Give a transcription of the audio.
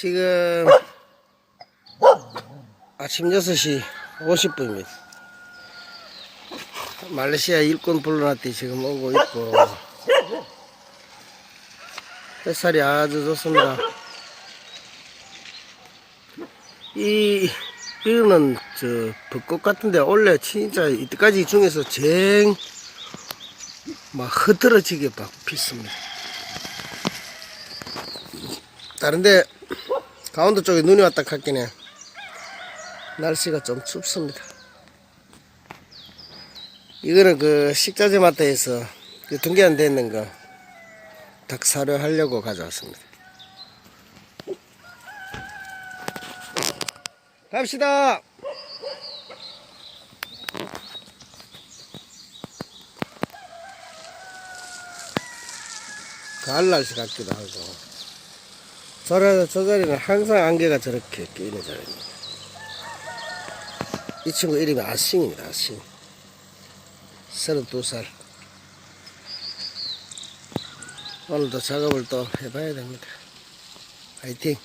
지금 아침 6시 50분입니다. 말레이시아 일꾼 불러놨더니 지금 오고 있고 햇살이 아주 좋습니다. 이 이거는 저 벚꽃 같은데 원래 진짜 이때까지 중에서 제일 막 흐트러지게 막 피습니다. 다른데 강원도 쪽에 눈이 왔다 갔긴 해. 날씨가 좀 춥습니다. 이거는 그 식자재 마트에서 그 등기 안 되는 거 닭 사료 하려고 가져왔습니다. 갑시다. 가을 날씨 같기도 하고. 저, 저 자리는 항상 안개가 저렇게 끼는 자리입니다. 이 친구 이름이 아싱입니다, 아싱. 32살. 오늘도 작업을 또 해봐야 됩니다. 화이팅!